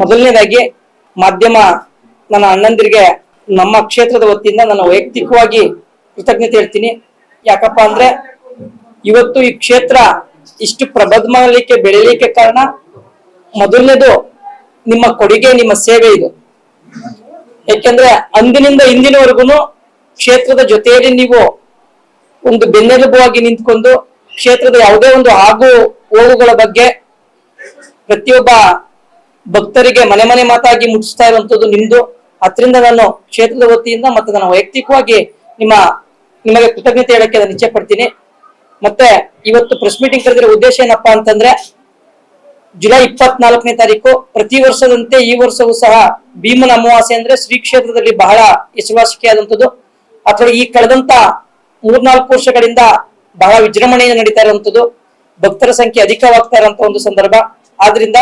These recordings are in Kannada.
ಮೊದಲನೇದಾಗಿ ಮಾಧ್ಯಮ ನನ್ನ ಅಣ್ಣಂದಿರಿಗೆ ನಮ್ಮ ಕ್ಷೇತ್ರದ ವತಿಯಿಂದ ನಾನು ವೈಯಕ್ತಿಕವಾಗಿ ಕೃತಜ್ಞತೆ ಹೇಳ್ತೀನಿ. ಯಾಕಪ್ಪ ಅಂದ್ರೆ ಇವತ್ತು ಈ ಕ್ಷೇತ್ರ ಇಷ್ಟು ಪ್ರಬದ್ಮಲಿಕ್ಕೆ ಬೆಳೆಯಲಿಕ್ಕೆ ಕಾರಣ ಮೊದಲನೇದು ನಿಮ್ಮ ಕೊಡುಗೆ, ನಿಮ್ಮ ಸೇವೆ ಇದು. ಯಾಕೆಂದ್ರೆ ಅಂದಿನಿಂದ ಇಂದಿನವರೆಗೂ ಕ್ಷೇತ್ರದ ಜೊತೆಯಲ್ಲಿ ನೀವು ಒಂದು ಬೆನ್ನೆಲುಬಾಗಿ ನಿಂತ್ಕೊಂಡು ಕ್ಷೇತ್ರದ ಯಾವುದೇ ಒಂದು ಆಗು ಹೋಗುಗಳ ಬಗ್ಗೆ ಪ್ರತಿಯೊಬ್ಬ ಭಕ್ತರಿಗೆ ಮನೆ ಮನೆ ಮಾತಾಗಿ ಮುಟ್ಟಿಸ್ತಾ ಇರುವಂತದ್ದು ನಿಮ್ದು. ಅದರಿಂದ ನಾನು ಕ್ಷೇತ್ರದ ವತಿಯಿಂದ ಮತ್ತೆ ನಾನು ವೈಯಕ್ತಿಕವಾಗಿ ನಿಮ್ಮ, ನಿಮಗೆ ಕೃತಜ್ಞತೆ ಹೇಳಕ್ಕೆ ನಾನು ಇಚ್ಛೆ ಪಡ್ತೀನಿ. ಮತ್ತೆ ಇವತ್ತು ಪ್ರೆಸ್ ಮೀಟಿಂಗ್ ಕರೆದಿರೋ ಉದ್ದೇಶ ಏನಪ್ಪಾ ಅಂತಂದ್ರೆ, ಜುಲೈ ಇಪ್ಪತ್ನಾಲ್ಕನೇ ತಾರೀಕು ಪ್ರತಿ ವರ್ಷದಂತೆ ಈ ವರ್ಷವೂ ಸಹ ಭೀಮನ ಅಮಾವಾಸ್ಯೆ ಅಂದ್ರೆ ಶ್ರೀ ಕ್ಷೇತ್ರದಲ್ಲಿ ಬಹಳ ಹೆಸರುವಾಸಿಕೆಯಾದಂಥದ್ದು ಅಥವಾ ಈ ಕಳೆದಂತ ಮೂರ್ನಾಲ್ಕು ವರ್ಷಗಳಿಂದ ಬಹಳ ವಿಜೃಂಭಣೆಯಿಂದ ನಡೀತಾ ಇರುವಂತದ್ದು. ಭಕ್ತರ ಸಂಖ್ಯೆ ಅಧಿಕವಾಗ್ತಾ ಇರುವಂತಹ ಒಂದು ಸಂದರ್ಭ. ಆದ್ರಿಂದ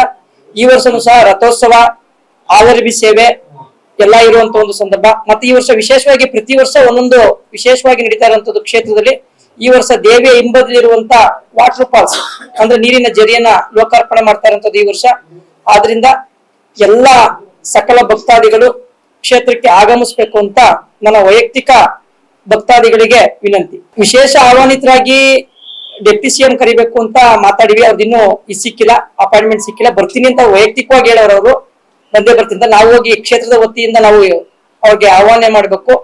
ಈ ವರ್ಷನೂ ಸಹ ರಥೋತ್ಸವ ಆವರಬಿ ಸೇವೆ ಎಲ್ಲ ಇರುವಂತ ಒಂದು ಸಂದರ್ಭ. ಮತ್ತೆ ಈ ವರ್ಷ ವಿಶೇಷವಾಗಿ ಪ್ರತಿ ವರ್ಷ ಒಂದೊಂದು ವಿಶೇಷವಾಗಿ ನಡೀತಾ ಇರುವಂತದ್ದು ಕ್ಷೇತ್ರದಲ್ಲಿ ಈ ವರ್ಷ ದೇವಿಯ ಹಿಂಬದಲ್ಲಿರುವಂತ ವಾಟರ್ ಫಾಲ್ಸ್ ಅಂದ್ರೆ ನೀರಿನ ಜರಿಯನ್ನ ಲೋಕಾರ್ಪಣೆ ಮಾಡ್ತಾ ಇರುವಂತದ್ದು ಈ ವರ್ಷ. ಆದ್ರಿಂದ ಎಲ್ಲ ಸಕಲ ಭಕ್ತಾದಿಗಳು ಕ್ಷೇತ್ರಕ್ಕೆ ಆಗಮಿಸ್ಬೇಕು ಅಂತ ನನ್ನ ವೈಯಕ್ತಿಕ ಭಕ್ತಾದಿಗಳಿಗೆ ವಿನಂತಿ. ವಿಶೇಷ ಆಹ್ವಾನಿತರಾಗಿ ಡೆಪ್ಟಿ ಸಿಎಂ ಕರಿಬೇಕು ಅಂತ ಮಾತಾಡಿವಿ ಅವ್ರದಿನ್ನೂ ಇದು ಸಿಕ್ಕಿಲ್ಲ ಅಪಾಯಿಂಟ್ಮೆಂಟ್ ಸಿಕ್ಕಿಲ್ಲ. ಬರ್ತೀನಿ ಅಂತ ವೈಯಕ್ತಿಕವಾಗಿ ಹೇಳೋರು ಅವರು. ಬಂದೇ ಬರ್ತೀನಿ ಅಂತ ನಾವು ಹೋಗಿ ಕ್ಷೇತ್ರದ ವತಿಯಿಂದ ನಾವು ಅವ್ರಿಗೆ ಆಹ್ವಾನ ಮಾಡಬೇಕು.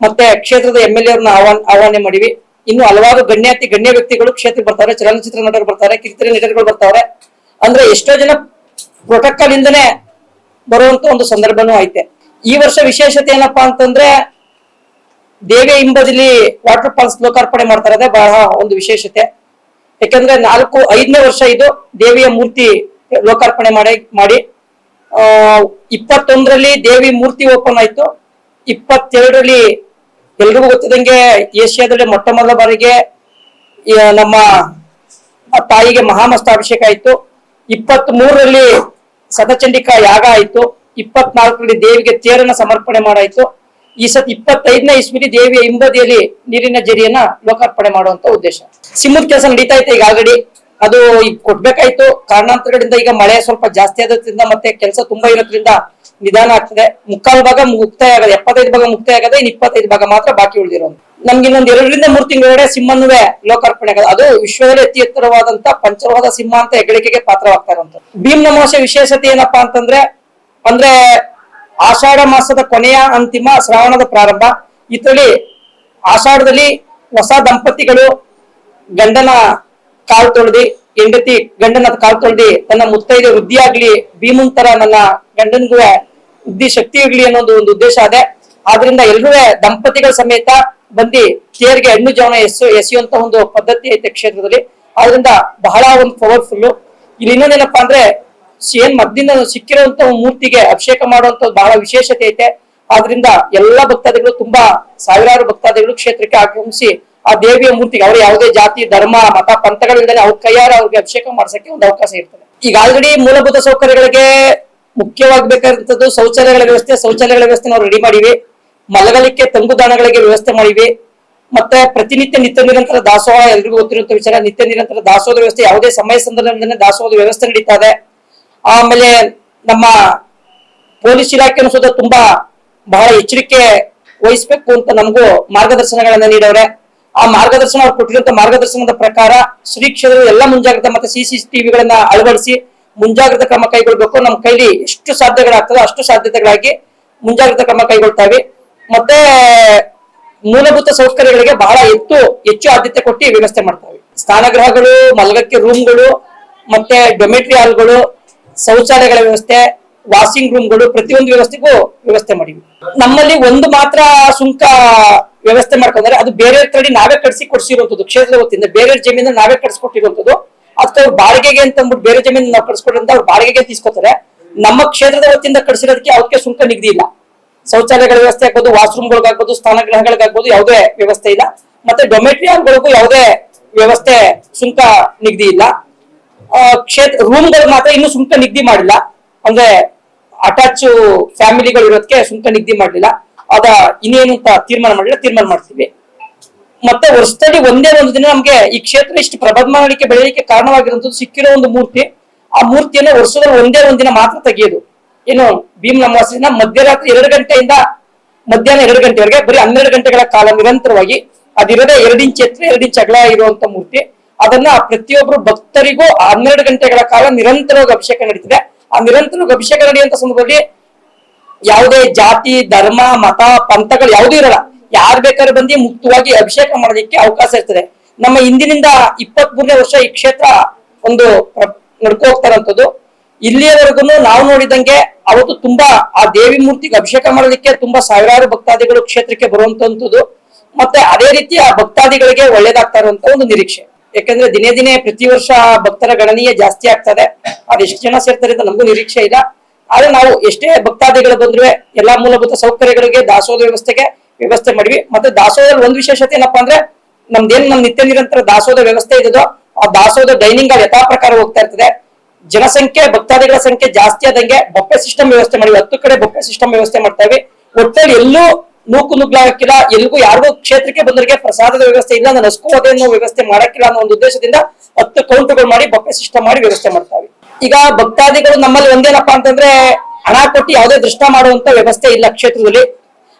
ಮತ್ತೆ ಕ್ಷೇತ್ರದ ಎಂ ಎಲ್ ಎವ್ರನ್ನ ಆಹ್ವಾನ ಆಹ್ವಾನ ಮಾಡಿವಿ. ಇನ್ನು ಹಲವಾರು ಗಣ್ಯಾತಿ, ಗಣ್ಯ ವ್ಯಕ್ತಿಗಳು ಕ್ಷೇತ್ರಕ್ಕೆ ಬರ್ತಾರೆ, ಚಲನಚಿತ್ರ ನಟರು ಬರ್ತಾರೆ ಕಿರುತೆರೆ ನಟರುಗಳು ಬರ್ತಾರೆ ಅಂದ್ರೆ ಎಷ್ಟೋ ಜನ ಪ್ರೋಟೋಕಾಲ್ ಇಂದನೆ ಬರುವಂತ ಒಂದು ಸಂದರ್ಭನೂ ಐತೆ. ಈ ವರ್ಷ ವಿಶೇಷತೆ ಏನಪ್ಪಾ ಅಂತಂದ್ರೆ ದೇವಿಯ ಹಿಂಬದಿಲಿ ವಾಟರ್ ಫಾಲ್ಸ್ ಲೋಕಾರ್ಪಣೆ ಮಾಡ್ತಾ ಇರೋದೇ ಬಹಳ ಒಂದು ವಿಶೇಷತೆ. ಯಾಕಂದ್ರೆ ನಾಲ್ಕು, ಐದನೇ ವರ್ಷ ಇದು ದೇವಿಯ ಮೂರ್ತಿ ಲೋಕಾರ್ಪಣೆ ಮಾಡಿ ಮಾಡಿ. ಆ, ಇಪ್ಪತ್ತೊಂದರಲ್ಲಿ ದೇವಿ ಮೂರ್ತಿ ಓಪನ್ ಆಯ್ತು. ಇಪ್ಪತ್ತೆರಡರಲ್ಲಿ ಎಲ್ರಿಗೂ ಗೊತ್ತಿದಂಗೆ ಏಷ್ಯಾದಲ್ಲಿ ಮೊಟ್ಟ ಮೊದಲ ಬಾರಿಗೆ ನಮ್ಮ ತಾಯಿಗೆ ಮಹಾಮಸ್ತಾಭಿಷೇಕ ಆಯ್ತು. ಇಪ್ಪತ್ತ್ ಮೂರರಲ್ಲಿ ಸತಚಂಡಿಕಾ ಯಾಗ ಆಯ್ತು. ಇಪ್ಪತ್ನಾಲ್ಕರಲ್ಲಿ ದೇವಿಗೆ ತೇರನ್ನ ಸಮರ್ಪಣೆ ಮಾಡಾಯ್ತು. ಈ ಸತ್ ಇಪ್ಪತ್ತೈದನೇ ಇಸ್ವಿಲಿ ದೇವಿಯ ಹಿಂಬದಿಯಲ್ಲಿ ನೀರಿನ ಜರಿಯನ್ನ ಲೋಕಾರ್ಪಣೆ ಮಾಡುವಂತ ಉದ್ದೇಶ. ಸಿಮ್ಮದ ಕೆಲಸ ನಡೀತಾ ಇತ್ತು ಈಗ ಆಗಡಿ. ಅದು ಈಗ ಕೊಡ್ಬೇಕಾಯ್ತು. ಕಾರಣಾಂತರಗಳಿಂದ ಈಗ ಮಳೆ ಸ್ವಲ್ಪ ಜಾಸ್ತಿ ಆದ್ರಿಂದ ಮತ್ತೆ ಕೆಲಸ ತುಂಬಾ ಇರೋದ್ರಿಂದ ನಿಧಾನ ಆಗ್ತದೆ. ಮುಕ್ಕಾಲು ಭಾಗ ಮುಕ್ತಾಯ ಆಗದೆ, ಎಪ್ಪತ್ತೈದು ಭಾಗ ಮುಕ್ತಾಯ ಆಗದೆ ಇನ್ನು ಇಪ್ಪತ್ತೈದು ಭಾಗ ಮಾತ್ರ ಬಾಕಿ ಉಳಿದಿರೋದು. ನಮ್ಗೆ ಇನ್ನೊಂದ್ ಎರಡರಿಂದ ಮೂರು ತಿಂಗಳೊಳಗಡೆ ಸಿಂಹನುವೆ ಲೋಕಾರ್ಪಣೆ ಆಗೋದು. ಅದು ವಿಶ್ವದಲ್ಲಿ ಅತಿ ಎತ್ತರವಾದಂತ ಪಂಚವಾದ ಸಿಂಹ ಅಂತ ಹೆಗ್ಗಳಿಕೆಗೆ ಪಾತ್ರವಾಗ್ತಾ ಇರುವಂತ ಭೀಮ್ ವಿಶೇಷತೆ ಏನಪ್ಪಾ ಅಂತಂದ್ರೆ, ಅಂದ್ರೆ ಆಷಾಢ ಮಾಸದ ಕೊನೆಯ ಅಂತಿಮ ಶ್ರಾವಣದ ಪ್ರಾರಂಭ. ಇದರಲ್ಲಿ ಆಷಾಢದಲ್ಲಿ ಹೊಸ ದಂಪತಿಗಳು ಗಂಡನ ಕಾಲು ತೊಳೆದಿ, ಹೆಂಡತಿ ಗಂಡನ ಕಾಲು ತೊಳೆದಿ, ತನ್ನ ಮುತ್ತೈದೆ ವೃದ್ಧಿ ಆಗ್ಲಿ, ಭೀಮನ್ ನನ್ನ ಗಂಡನಿಗೂ ವೃದ್ಧಿ ಶಕ್ತಿ ಇರ್ಲಿ ಅನ್ನೋದು ಒಂದು ಉದ್ದೇಶ ಅದೇ. ಆದ್ರಿಂದ ಎಲ್ಲರೂ ದಂಪತಿಗಳ ಸಮೇತ ಬಂದಿ ತೇರ್ಗೆ ಹಣ್ಣು ಜವನ ಎಸು, ಎಸೆಯುವಂತ ಒಂದು ಪದ್ಧತಿ ಐತೆ ಕ್ಷೇತ್ರದಲ್ಲಿ. ಆದ್ರಿಂದ ಬಹಳ ಒಂದು ಪವರ್ಫುಲ್ ಇಲ್ಲಿ ಇನ್ನೊಂದೇನಪ್ಪಾ ಅಂದ್ರೆ ಏನ್ ಮದ್ದಿಂದ ಸಿಕ್ಕಿರುವಂತ ಮೂರ್ತಿಗೆ ಅಭಿಷೇಕ ಮಾಡುವಂತ ಬಹಳ ವಿಶೇಷತೆ ಐತೆ. ಆದ್ರಿಂದ ಎಲ್ಲಾ ಭಕ್ತಾದಿಗಳು ತುಂಬಾ ಸಾವಿರಾರು ಭಕ್ತಾದಿಗಳು ಕ್ಷೇತ್ರಕ್ಕೆ ಆಗಮಿಸಿ ಆ ದೇವಿಯ ಮೂರ್ತಿಗೆ, ಅವ್ರ ಯಾವುದೇ ಜಾತಿ, ಧರ್ಮ, ಮತ ಪಂಥಗಳಿಂದಲೇ ಅವ್ರ ಕೈಯಾರ ಅವ್ರಿಗೆ ಅಭಿಷೇಕ ಮಾಡ್ಸಕ್ಕೆ ಒಂದು ಅವಕಾಶ ಇರ್ತದೆ. ಈಗ ಆಲ್ರೆಡಿ ಮೂಲಭೂತ ಸೌಕರ್ಯಗಳಿಗೆ ಮುಖ್ಯವಾಗಬೇಕಾದಂಥದ್ದು ಶೌಚಾಲಯಗಳ ವ್ಯವಸ್ಥೆ. ಶೌಚಾಲಯಗಳ ವ್ಯವಸ್ಥೆ ನಾವು ರೆಡಿ ಮಾಡಿವಿ. ಮಲಗಲಿಕ್ಕೆ ತಂಗುದಾಣಗಳಿಗೆ ವ್ಯವಸ್ಥೆ ಮಾಡಿವಿ. ಮತ್ತೆ ಪ್ರತಿನಿತ್ಯ ನಿತ್ಯ ನಿರಂತರ ದಾಸೋಹ ಎಲ್ರಿಗೂ ಗೊತ್ತಿರುವಂತ ವಿಚಾರ. ನಿತ್ಯ ನಿರಂತರ ದಾಸೋಹದ ವ್ಯವಸ್ಥೆ ಯಾವುದೇ ಸಮಯ ಸಂದರ್ಭದಲ್ಲಿ ದಾಸೋಹದ ವ್ಯವಸ್ಥೆ ನಡೀತಾ ಇದೆ. ಆಮೇಲೆ ನಮ್ಮ ಪೊಲೀಸ್ ಇಲಾಖೆನೂ ಸುದ ತುಂಬಾ ಬಹಳ ಎಚ್ಚರಿಕೆ ವಹಿಸ್ಬೇಕು ಅಂತ ನಮಗೂ ಮಾರ್ಗದರ್ಶನಗಳನ್ನ ನೀಡವ್ರೆ. ಆ ಮಾರ್ಗದರ್ಶನ ಅವ್ರು ಕೊಟ್ಟಿರುವಂತ ಮಾರ್ಗದರ್ಶನದ ಪ್ರಕಾರ ಶ್ರೀ ಕ್ಷೇತ್ರದ ಎಲ್ಲ ಮುಂಜಾಗ್ರತೆ ಮತ್ತೆ ಸಿ ಸಿ ಟಿವಿಗಳನ್ನ ಅಳವಡಿಸಿ ಮುಂಜಾಗ್ರತಾ ಕ್ರಮ ಕೈಗೊಳ್ಬೇಕು. ನಮ್ಮ ಕೈಲಿ ಎಷ್ಟು ಸಾಧ್ಯಗಳಾಗ್ತದೋ ಅಷ್ಟು ಸಾಧ್ಯತೆಗಳಾಗಿ ಮುಂಜಾಗ್ರತಾ ಕ್ರಮ ಕೈಗೊಳ್ತಾವೆ. ಮತ್ತೆ ಮೂಲಭೂತ ಸೌಕರ್ಯಗಳಿಗೆ ಬಹಳ ಹೆಚ್ಚು ಹೆಚ್ಚು ಆದ್ಯತೆ ಕೊಟ್ಟು ವ್ಯವಸ್ಥೆ ಮಾಡ್ತಾವೆ. ಸ್ಥಾನಗ್ರಹಗಳು ಮಲಗಕ್ಕೆ ರೂಮ್ಗಳು ಮತ್ತೆ ಡೊಮೆಟ್ರಿ ಹಾಲ್ಗಳು ಶೌಚಾಲಯಗಳ ವ್ಯವಸ್ಥೆ ವಾಷಿಂಗ್ ರೂಮ್ಗಳು ಪ್ರತಿಯೊಂದು ವ್ಯವಸ್ಥೆಗೂ ವ್ಯವಸ್ಥೆ ಮಾಡಿವಿ. ನಮ್ಮಲ್ಲಿ ಒಂದು ಮಾತ್ರ ಸುಂಕ ವ್ಯವಸ್ಥೆ ಮಾಡ್ಕೊಂಡ್ರೆ ಅದು ಬೇರೆ ಕಡೆ ನಾವೇ ಕಟ್ಸಿ ಕೊಡ್ಸಿರುವಂತದ್ದು ಕ್ಷೇತ್ರದ ವತಿಯಿಂದ ಬೇರೆ ಜಮೀನ ನಾವೇ ಕಟ್ಸ್ಕೊಟ್ಟಿರುವಂತದ್ದು ಅದಕ್ಕೆ ಅವ್ರು ಬಾಡಿಗೆಗೆ ಅಂತ ಅಂದ್ಬಿಟ್ಟು ಬೇರೆ ಜಮೀನು ನಾವು ಕಟ್ಸ್ಕೊಟ್ರಿಂದ ಅವ್ರು ಬಾಡಿಗೆಗೆ ತೀಸ್ಕೊತಾರೆ. ನಮ್ಮ ಕ್ಷೇತ್ರದ ವತಿಯಿಂದ ಕಟ್ಸಿರೋದಕ್ಕೆ ಅವಕ್ಕೆ ಸುಂಕ ನಿಗದಿ ಇಲ್ಲ. ಶೌಚಾಲಯಗಳ ವ್ಯವಸ್ಥೆ ಆಗ್ಬೋದು, ವಾಶ್ರೂಮ್ಗಳಿಗಾಗ್ಬೋದು, ಸ್ಥಾನಗ್ರಹಗಳಿಗಾಗ್ಬೋದು ಯಾವುದೇ ವ್ಯವಸ್ಥೆ ಇಲ್ಲ. ಮತ್ತೆ ಡೊಮೆಟ್ರಿ ಹಾಲ್ಗಳಿಗೂ ಯಾವುದೇ ವ್ಯವಸ್ಥೆ ಸುಂಕ ನಿಗದಿ ಇಲ್ಲ. ಕ್ಷೇತ್ರ, ರೂಮ್ಗಳು ಮಾತ್ರ ಇನ್ನು ಸುಂಕ ನಿಗದಿ ಮಾಡಿಲ್ಲ. ಅಂದ್ರೆ ಅಟ್ಯಾಚ್ ಫ್ಯಾಮಿಲಿಗಳು ಇರೋದಕ್ಕೆ ಸುಂಕ ನಿಗದಿ ಮಾಡಲಿಲ್ಲ. ಅದ ಇನ್ನೇನು ಅಂತ ತೀರ್ಮಾನ ಮಾಡಿಲ್ಲ ತೀರ್ಮಾನ ಮಾಡ್ತೀವಿ. ಮತ್ತೆ ವರ್ಷದಲ್ಲಿ ಒಂದೇ ಒಂದು ದಿನ ನಮ್ಗೆ ಈ ಕ್ಷೇತ್ರ ಇಷ್ಟು ಪ್ರಬಲಮಾಗಲಿಕ್ಕೆ ಬೆಳೆಯಲಿಕ್ಕೆ ಕಾರಣವಾಗಿರುವಂತದ್ದು ಸಿಕ್ಕಿರೋ ಒಂದು ಮೂರ್ತಿ. ಆ ಮೂರ್ತಿಯನ್ನು ವರ್ಷದಲ್ಲಿ ಒಂದೇ ಒಂದಿನ ಮಾತ್ರ ತೆಗೆಯೋದು. ಏನು ಭೀಮ್ ಅಮಾವಾಸ್ಯೆನ ಮಧ್ಯರಾತ್ರಿ ಎರಡು ಗಂಟೆಯಿಂದ ಮಧ್ಯಾಹ್ನ ಎರಡು ಗಂಟೆವರೆಗೆ, ಬರೀ ಹನ್ನೆರಡು ಗಂಟೆಗಳ ಕಾಲ ನಿರಂತರವಾಗಿ ಅದಿರೋದೇ ಎರಡು ಇಂಚ್ ಎತ್ತರ ಎರಡು ಇಂಚ್ ಅಗಲ ಇರುವಂತ ಮೂರ್ತಿ. ಅದನ್ನ ಪ್ರತಿಯೊಬ್ರು ಭಕ್ತರಿಗೂ ಹನ್ನೆರಡು ಗಂಟೆಗಳ ಕಾಲ ನಿರಂತರವಾಗಿ ಅಭಿಷೇಕ ನಡೀತಿದೆ. ಆ ನಿರಂತರವಾಗಿ ಅಭಿಷೇಕ ನಡೆಯುವಂತ ಸಂದರ್ಭದಲ್ಲಿ ಯಾವುದೇ ಜಾತಿ, ಧರ್ಮ, ಮತ, ಪಂಥಗಳು ಯಾವುದೂ ಇರಲ್ಲ. ಯಾರು ಬೇಕಾದ್ರೂ ಬಂದು ಮುಕ್ತವಾಗಿ ಅಭಿಷೇಕ ಮಾಡೋದಕ್ಕೆ ಅವಕಾಶ ಇರ್ತದೆ. ನಮ್ಮ ಹಿಂದಿನಿಂದ ಇಪ್ಪತ್ತ್ ಮೂರನೇ ವರ್ಷ ಈ ಕ್ಷೇತ್ರ ಒಂದು ನಡ್ಕೋಗ್ತಾರಂಥದ್ದು ಇಲ್ಲಿಯವರೆಗೂ ನಾವು ನೋಡಿದಂಗೆ ಅವತ್ತು ತುಂಬಾ ಆ ದೇವಿ ಮೂರ್ತಿಗೆ ಅಭಿಷೇಕ ಮಾಡೋದಕ್ಕೆ ತುಂಬಾ ಸಾವಿರಾರು ಭಕ್ತಾದಿಗಳು ಕ್ಷೇತ್ರಕ್ಕೆ ಬರುವಂತದ್ದು ಮತ್ತೆ ಅದೇ ರೀತಿ ಆ ಭಕ್ತಾದಿಗಳಿಗೆ ಒಳ್ಳೇದಾಗ್ತಾ ಇರುವಂತ ಒಂದು ನಿರೀಕ್ಷೆ. ಯಾಕಂದ್ರೆ ದಿನೇ ದಿನೇ ಪ್ರತಿ ವರ್ಷ ಭಕ್ತರ ಗಣನೀಯ ಜಾಸ್ತಿ ಆಗ್ತದೆ. ಅದು ಎಷ್ಟು ಜನ ಸೇರ್ತಾರೆ ಅಂತ ನಮಗೂ ನಿರೀಕ್ಷೆ ಇಲ್ಲ. ಆದ್ರೆ ನಾವು ಎಷ್ಟೇ ಭಕ್ತಾದಿಗಳು ಬಂದ್ರು ಎಲ್ಲಾ ಮೂಲಭೂತ ಸೌಕರ್ಯಗಳಿಗೆ ದಾಸೋಹ ವ್ಯವಸ್ಥೆಗೆ ವ್ಯವಸ್ಥೆ ಮಾಡಿವಿ. ಮತ್ತೆ ದಾಸೋಹದಲ್ಲಿ ಒಂದು ವಿಶೇಷತೆ ಏನಪ್ಪಾ ಅಂದ್ರೆ, ನಮ್ದೇನ್ ನಮ್ ನಿತ್ಯ ನಿರಂತರ ದಾಸೋಹದ ವ್ಯವಸ್ಥೆ ಇದೋ ಆ ದಾಸೋಹದ ಡೈನಿಂಗ್ ಅಲ್ಲಿ ಯಥಾ ಪ್ರಕಾರ ಹೋಗ್ತಾ ಇರ್ತದೆ. ಜನಸಂಖ್ಯೆ, ಭಕ್ತಾದಿಗಳ ಸಂಖ್ಯೆ ಜಾಸ್ತಿ ಆದಂಗೆ ಬೊಪ್ಪೆ ಸಿಸ್ಟಮ್ ವ್ಯವಸ್ಥೆ ಮಾಡಿವಿ. ಹತ್ತು ಕಡೆ ಬೊಪ್ಪೆ ಸಿಸ್ಟಮ್ ವ್ಯವಸ್ಥೆ ಮಾಡ್ತಾ ಇವಿ. ಒಟ್ಟಲ್ಲಿ ಎಲ್ಲೂ ನೂಕು ನುಗ್ಲಾಕಿಲ್ಲ ಎಲ್ಗೂ ಯಾರಿಗೂ ಕ್ಷೇತ್ರಕ್ಕೆ ಬಂದವರಿಗೆ ಪ್ರಸಾದದ ವ್ಯವಸ್ಥೆ ಇಲ್ಲ ನಾನು ಹಸ್ಕೋದೆ ಅನ್ನೋ ವ್ಯವಸ್ಥೆ ಮಾಡಕ್ಕಿಲ್ಲ ಅನ್ನೋ ಒಂದು ಉದ್ದೇಶದಿಂದ ಹತ್ತು ಕೌಂಟುಗಳು ಮಾಡಿ ಬೊಪ್ಪೆ ಸಿಸ್ಟಮ್ ಮಾಡಿ ವ್ಯವಸ್ಥೆ ಮಾಡ್ತಾವೆ ಈಗ ಭಕ್ತಾದಿಗಳು ನಮ್ಮಲ್ಲಿ ಒಂದೇನಪ್ಪಾ ಅಂತಂದ್ರೆ ಹಣ ಕೊಟ್ಟು ಯಾವುದೇ ದೃಷ್ಟ ಮಾಡುವಂತ ವ್ಯವಸ್ಥೆ ಇಲ್ಲ ಕ್ಷೇತ್ರದಲ್ಲಿ.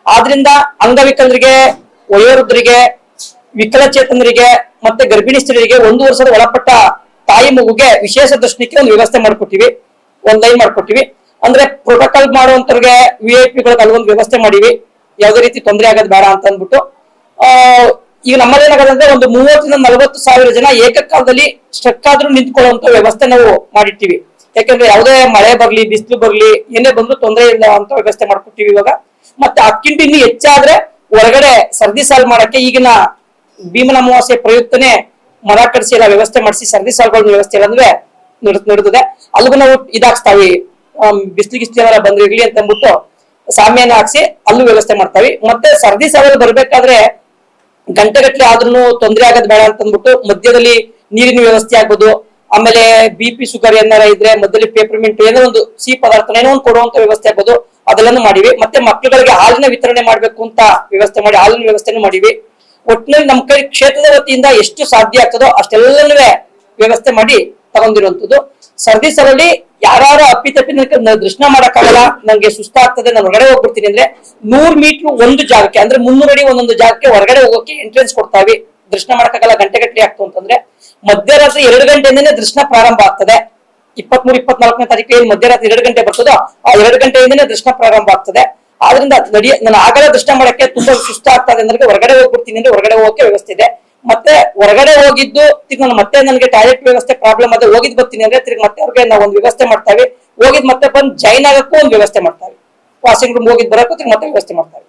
ಆದ್ರಿಂದ ಅಂಗವಿಕಲರಿಗೆ, ವಯೋವೃದ್ಧರಿಗೆ, ವಿಕಲಚೇತನರಿಗೆ ಮತ್ತೆ ಗರ್ಭಿಣಿ ಸ್ತ್ರೀಯರಿಗೆ ಒಂದು ವರ್ಷದ ಒಳಪಟ್ಟ ತಾಯಿ ಮಗುಗೆ ವಿಶೇಷ ದರ್ಶನಕ್ಕೆ ಒಂದು ವ್ಯವಸ್ಥೆ ಮಾಡ್ಕೊಟ್ಟಿವಿ. ಒಂದ್ ಲೈನ್ ಮಾಡ್ಕೊಟ್ಟಿವಿ. ಅಂದ್ರೆ ಪ್ರೋಟೋಕಾಲ್ ಮಾಡುವಂತವ್ರಿಗೆ ವಿ ಐ ಪಿಗಳಿಗೆ ಅಲ್ಲೊಂದು ವ್ಯವಸ್ಥೆ ಮಾಡಿವಿ. ಯಾವುದೇ ರೀತಿ ತೊಂದರೆ ಆಗೋದು ಬೇಡ ಅಂತ ಅಂದ್ಬಿಟ್ಟು ಈಗ ನಮ್ಮಲ್ಲಿ ಏನಾಗದಂದ್ರೆ ಒಂದು ಮೂವತ್ತರಿಂದ ನಲವತ್ತು ಸಾವಿರ ಜನ ಏಕಕಾಲದಲ್ಲಿ ಸ್ಟ್ರಕ್ ಆದ್ರೂ ನಿಂತ್ಕೊಳ್ಳುವಂತ ವ್ಯವಸ್ಥೆ ನಾವು ಮಾಡಿರ್ತೀವಿ ಯಾಕಂದ್ರೆ ಯಾವುದೇ ಮಳೆ ಬರ್ಲಿ, ಬಿಸಿಲು ಬರ್ಲಿ, ಏನೇ ಬಂದ್ರು ತೊಂದರೆ ಇಲ್ಲ ಅಂತ ವ್ಯವಸ್ಥೆ ಮಾಡ್ಕೊಟ್ಟಿವಿ ಇವಾಗ. ಮತ್ತೆ ಅಕ್ಕಿಂಟು ಇನ್ನು ಹೆಚ್ಚಾದ್ರೆ ಹೊರಗಡೆ ಸರ್ದಿ ಸಾಲ್ ಮಾಡಕ್ಕೆ ಈಗಿನ ಭೀಮನ ಅಮಾವಾಸ್ಯೆ ಪ್ರಯುಕ್ತನೇ ಮರ ಕಡಿಸಿ ಎಲ್ಲ ವ್ಯವಸ್ಥೆ ಮಾಡಿಸಿ ಸರ್ದಿ ಸಾಲ್ಗಳ ವ್ಯವಸ್ಥೆ ಅಂದ್ರೆ ನಡೆದಿದೆ. ಅಲ್ಲಿಗೂ ನಾವು ಇದಾಕ್ಸ್ತಾವಿ ಬಿಸಿಲು ಗಿಸ್ಲು ಏನಾರ ಬಂದ್ರೆ ಇರ್ಲಿ ಅಂತ ಅಂದ್ಬಿಟ್ಟು ಸಾಮ್ಯಾನ ಹಾಕ್ಸಿ ಅಲ್ಲೂ ವ್ಯವಸ್ಥೆ ಮಾಡ್ತಾವಿ. ಮತ್ತೆ ಸರ್ದಿ ಸಾವಲ್ ಬರ್ಬೇಕಾದ್ರೆ ಗಂಟೆಗಟ್ಟಲೆ ಆದ್ರೂ ತೊಂದರೆ ಆಗೋದ್ ಬೇಡ ಅಂತ ಅಂದ್ಬಿಟ್ಟು ಮಧ್ಯದಲ್ಲಿ ನೀರಿನ ವ್ಯವಸ್ಥೆ ಆಗ್ಬೋದು. ಆಮೇಲೆ ಬಿ ಪಿ ಶುಗರ್ ಏನಾರ ಇದ್ರೆ ಮಧ್ಯದಲ್ಲಿ ಪೇಪರ್ ಮಿಂಟ್ ಏನೋ ಒಂದು ಸಿಹಿ ಪದಾರ್ಥ ಏನೋ ಒಂದು ಕೊಡುವಂತ ವ್ಯವಸ್ಥೆ ಆಗ್ಬೋದು. ಅದೆಲ್ಲನೂ ಮಾಡಿವಿ. ಮತ್ತೆ ಮಕ್ಕಳುಗಳಿಗೆ ಹಾಲಿನ ವಿತರಣೆ ಮಾಡ್ಬೇಕು ಅಂತ ವ್ಯವಸ್ಥೆ ಮಾಡಿ, ಹಾಲಿನ ವ್ಯವಸ್ಥೆನೂ ಮಾಡಿವಿ. ಒಟ್ಟಿನಲ್ಲಿ ನಮ್ಮ ಕೈ ಕ್ಷೇತ್ರದ ವತಿಯಿಂದ ಎಷ್ಟು ಸಾಧ್ಯ ಆಗ್ತದೋ ಅಷ್ಟೆಲ್ಲನೂ ವ್ಯವಸ್ಥೆ ಮಾಡಿ ತಗೊಂಡಿರುವಂತದ್ದು. ಸರ್ದಿ ಸಲಲ್ಲಿ ಯಾರು ಅಪ್ಪಿತಪ್ಪಿ ದರ್ಶನ ಮಾಡಕ್ಕಾಗಲ್ಲ, ನಂಗೆ ಸುಸ್ತಾಗ್ತದೆ, ನಾನು ಹೊರಗಡೆ ಹೋಗ್ಬಿಡ್ತೀನಿ ಅಂದ್ರೆ ನೂರ್ ಮೀಟರ್ ಒಂದು ಜಾಗಕ್ಕೆ, ಅಂದ್ರೆ ಮುನ್ನೂರು ಅಡಿ ಒಂದೊಂದು ಜಾಗಕ್ಕೆ ಹೊರಗಡೆ ಹೋಗೋಕೆ ಎಂಟ್ರೆನ್ಸ್ ಕೊಡ್ತಾವೆ ದರ್ಶನ ಮಾಡಕ್ಕಾಗಲ್ಲ, ಗಂಟೆ ಗಟ್ಟಲೆ ಆಗ್ತು ಅಂತಂದ್ರೆ ಮಧ್ಯರಾತ್ರಿ ಎರಡು ಗಂಟೆಯಿಂದನೇ ದರ್ಶನ ಪ್ರಾರಂಭ ಆಗ್ತದೆ. ಇಪ್ಪತ್ಮೂರು, ಇಪ್ಪತ್ನಾಲ್ಕನೇ ತಾರೀಕು ಏನ್ ಮಧ್ಯರಾತ್ರಿ ಎರಡು ಗಂಟೆ ಬರ್ತದೋ, ಆ ಎರಡು ಗಂಟೆಯಿಂದನೇ ದರ್ಶನ ಪ್ರಾರಂಭ ಆಗ್ತದೆ. ಆದ್ರಿಂದ ನಡಿಯ ನಾನು ಆಗಲೇ ದರ್ಶನ ಮಾಡಕ್ಕೆ, ತುಂಬಾ ಸುಸ್ತ ಆಗ್ತದೆ ಅಂದ್ರೆ ಹೊರಗಡೆ ಹೋಗ್ಬಿಡ್ತೀನಿ ಅಂದ್ರೆ ಹೊರಗಡೆ ಹೋಗಕ್ಕೆ ವ್ಯವಸ್ಥೆ ಇದೆ. ಮತ್ತೆ ಹೊರಗಡೆ ಹೋಗಿದ್ದು, ತಿರ್ಗಿ ನಾನು ಮತ್ತೆ ನನಗೆ ಟಾಯ್ಲೆಟ್ ವ್ಯವಸ್ಥೆ ಪ್ರಾಬ್ಲಮ್ ಅದೇ ಹೋಗಿದ್ ಬರ್ತೀನಿ ಅಂದ್ರೆ ತಿರ್ಗಿ ಮತ್ತೆ ಅವ್ರಿಗೆ ನಾವು ಒಂದು ವ್ಯವಸ್ಥೆ ಮಾಡ್ತಾವೆ. ಹೋಗಿದ್ ಮತ್ತೆ ಬಂದು ಜೈನ್ ಆಗಕ್ಕೂ ಒಂದು ವ್ಯವಸ್ಥೆ ಮಾಡ್ತಾವೆ. ವಾಷಿಂಗ್ ರೂಮ್ ಹೋಗಿದ್ ಬರಕ್ಕೂ ತಿರ್ಗಿ ಮತ್ತೆ ವ್ಯವಸ್ಥೆ ಮಾಡ್ತಾವೆ.